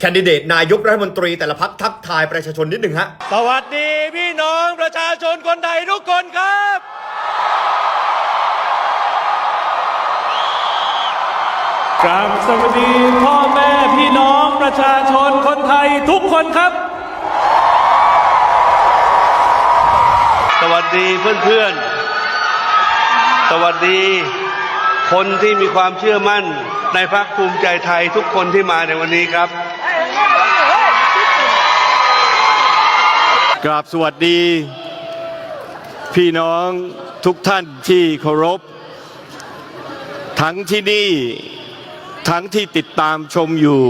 แคนดิเดตนายกรัฐมนตรีแต่ละพักทักทายประชาชนนิดหนึ่งฮะ สวัสดีพี่น้องประชาชนคนไทยทุกคนครับ กราบสวัสดีพ่อแม่พี่น้องประชาชนคนไทยทุกคนครับ สวัสดีเพื่อนๆ สวัสดีคนที่มีความเชื่อมั่นในพรรคภูมิใจไทยทุกคนที่มาในวันนี้ครับ กราบสวัสดี พี่น้องทุกท่านที่เคารพ ทั้งที่นี่ ทั้งที่ติดตามชมอยู่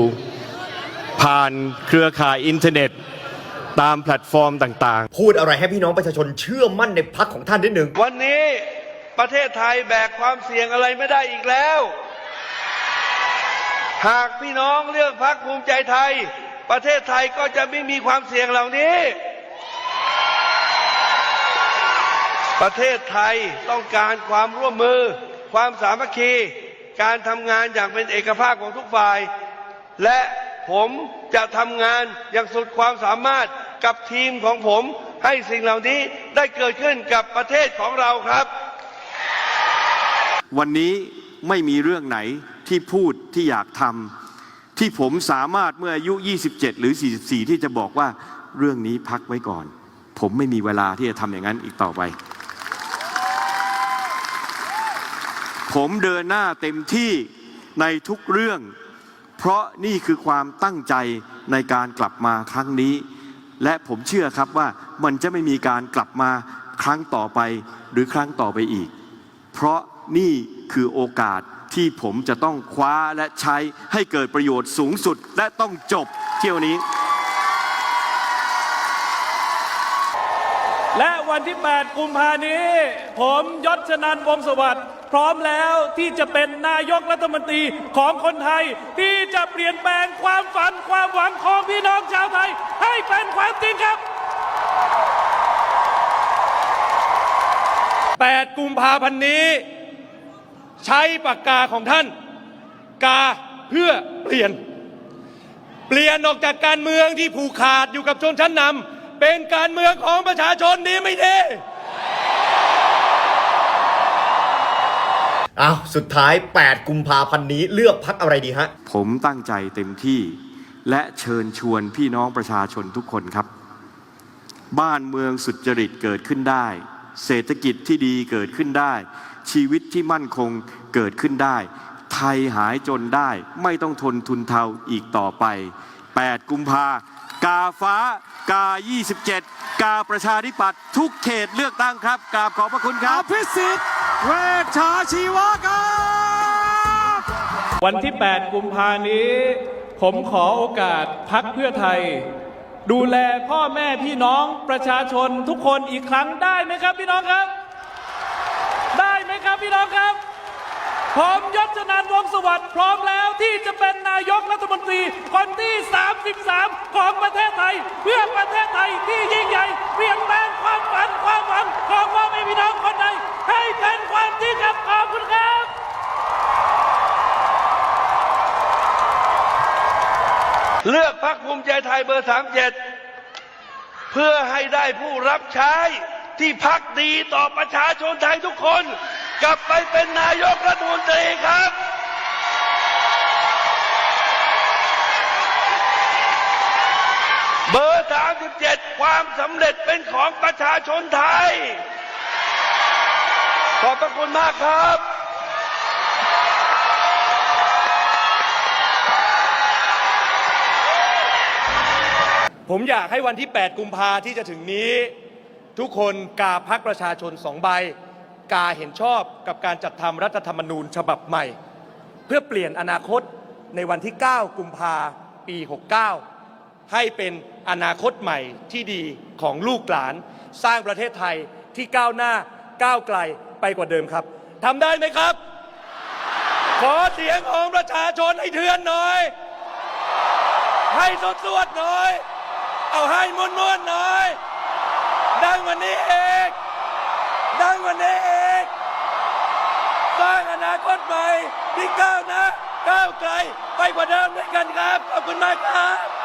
ผ่านเครือข่ายอินเทอร์เน็ต ตามแพลตฟอร์มต่างพูดอะไรให้พี่น้องประชาชนเชื่อมั่นในพักของท่านนิดหนึ่ง วันนี้ประเทศไทยแบกความเสี่ยงอะไรไม่ได้อีกแล้ว หากพี่น้องเลือกพรรคภูมิใจไทย ประเทศไทยก็จะไม่มีความเสี่ยงเหล่านี้ ประเทศไทยต้องการความร่วมมือ ความสามัคคี การทำงานอย่างเป็นเอกภาพของทุกฝ่าย และผมจะทำงานอย่างสุดความสามารถกับทีมของผม ให้สิ่งเหล่านี้ได้เกิดขึ้นกับประเทศของเราครับ วันนี้ไม่มีเรื่องไหนที่พูดที่อยากทำที่ผมสามารถเมื่ออายุ 27 หรือ 44 ที่จะบอกว่าเรื่องนี้พักไว้ก่อน ผมไม่มีเวลาที่จะทำอย่างนั้นอีกต่อไป ผมเดินหน้าเต็มที่ในทุกเรื่อง เพราะนี่คือความตั้งใจในการกลับมาครั้งนี้ และผมเชื่อครับว่ามันจะไม่มีการกลับมาครั้งต่อไปหรือครั้งต่อไปอีก เพราะนี่คือโอกาสที่ผมจะต้องคว้าและใช้ให้เกิดประโยชน์สูงสุดและต้องจบเที่ยวนี้ และวันที่ 8 กุมภานี้ ผมยศชนันวงสวัสดิ์ พร้อมแล้วที่จะเป็นนายกรัฐมนตรีของคนไทย ที่จะเปลี่ยนแปลงความฝันความหวังของพี่น้องชาวไทย ให้เป็นความจริงครับ 8 กุมภาพันธ์นี้ ใช้ปากกาของท่าน กาเพื่อเปลี่ยน เปลี่ยนออกจากการเมืองที่ผูกขาดอยู่กับชนชั้นนำเป็นการเมืองของประชาชนดีไม่ดี อ้าวสุดท้าย 8 กุมภาพันธ์นี้เลือกพักอะไรดีฮะ ผมตั้งใจเต็มที่ และเชิญชวนพี่น้องประชาชนทุกคนครับ บ้านเมืองสุจริตเกิดขึ้นได้ เศรษฐกิจที่ดีเกิดขึ้นได้ ชีวิตที่มั่นคงเกิดขึ้นได้ ไทยหายจนได้ ไม่ต้องทนทุนเทาอีกต่อไป 8 กุมภากาฟ้ากา 27 กาประชาธิปัตย์ทุกเขตเลือกตั้งครับกราบขอบพระคุณคอรับภิสิทธิ์ เวชชาชีวะครับ วันที่ 8 กุมภานี้ ผมขอโอกาสพักเพื่อไทย ดูแลพ่อแม่พี่น้องประชาชนทุกคนอีกครั้งได้ไหมครับพี่น้องครับ ได้ไหมครับพี่น้องครับ ผมยศชนันวงสวัสดิ์พร้อมแล้วที่จะเป็นนายกรัฐมนตรีคนที่ 33 ของประเทศไทย เพื่อประเทศไทยที่ยิ่งใหญ่ เลือกพรรคภูมิใจไทยเบอร์37เพื่อให้ได้ผู้รับใช้ที่พักดีต่อประชาชนไทยทุกคน กลับไปเป็นนายกรัฐมนตรีครับ เบอร์37ความสำเร็จเป็นของประชาชนไทย ขอบพระคุณมากครับ ผมอยากให้วันที่ 8 กุมภาที่จะถึงนี้ ทุกคนกาพักประชาชนสองใบ กาเห็นชอบกับการจัดทำรัฐธรรมนูญฉบับใหม่ เพื่อเปลี่ยนอนาคตในวันที่ 9 กุมภาปี 69 ให้เป็นอนาคตใหม่ที่ดีของลูกหลาน สร้างประเทศไทยที่ก้าวหน้าก้าวไกลไปกว่าเดิมครับทำได้ไหมครับ ขอเสียงของประชาชนให้เทือนหน่อย ให้สดสวดหน่อย เอาให้มุนมุนหน่อย ดังวันนี้เองดังวันนี้เองสร้างอนาคตใหม่ที่ก้าวนะก้าวไกลไปกว่าเดิมด้วยกันครับ ขอบคุณมากครับ